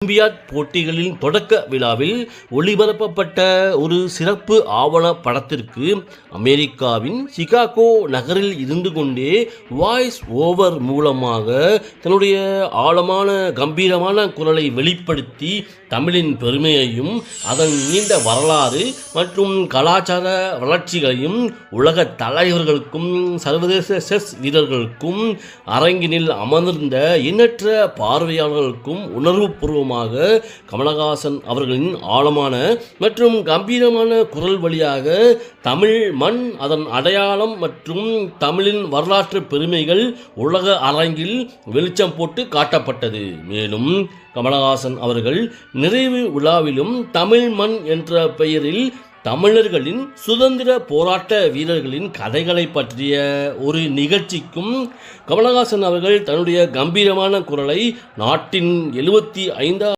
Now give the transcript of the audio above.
Olympiad போட்டிகளின் தொடக்க விழாவில் ஒளிபரப்பப்பட்ட ஒரு சிறப்பு ஆவண படத்திற்கு அமெரிக்காவின் சிகாகோ நகரில் இருந்து கொண்டே வாய்ஸ் ஓவர் மூலமாக தன்னுடைய ஆழமான கம்பீரமான குரலை வெளிப்படுத்தி தமிழின் பெருமையையும் அதன் நீண்ட வரலாறு மற்றும் கலாச்சார வளர்ச்சிகளையும் உலக தலைவர்களுக்கும் சர்வதேச செஸ் வீரர்களுக்கும் அரங்கினில் அமர்ந்திருந்த எண்ணற்ற பார்வையாளர்களுக்கும் உணர்வுபூர்வம் மூலமாக கமலஹாசன் அவர்களின் ஆழமான மற்றும் கம்பீரமான குரல் வழியாக தமிழ் மண் அதன் அடையாளம் மற்றும் தமிழின் வரலாற்று பெருமைகள் உலக அரங்கில் வெளிச்சம் போட்டு காட்டப்பட்டது. மேலும் கமலஹாசன் அவர்கள் நிறைவு விழாவிலும் தமிழ் மண் என்ற பெயரில் தமிழர்களின் சுதந்திர போராட்ட வீரர்களின் கதைகளை பற்றிய ஒரு நிகழ்ச்சிக்கும் கமலஹாசன் அவர்கள் தன்னுடைய கம்பீரமான குரலை நாட்டின் எழுபத்தி ஐந்தாம்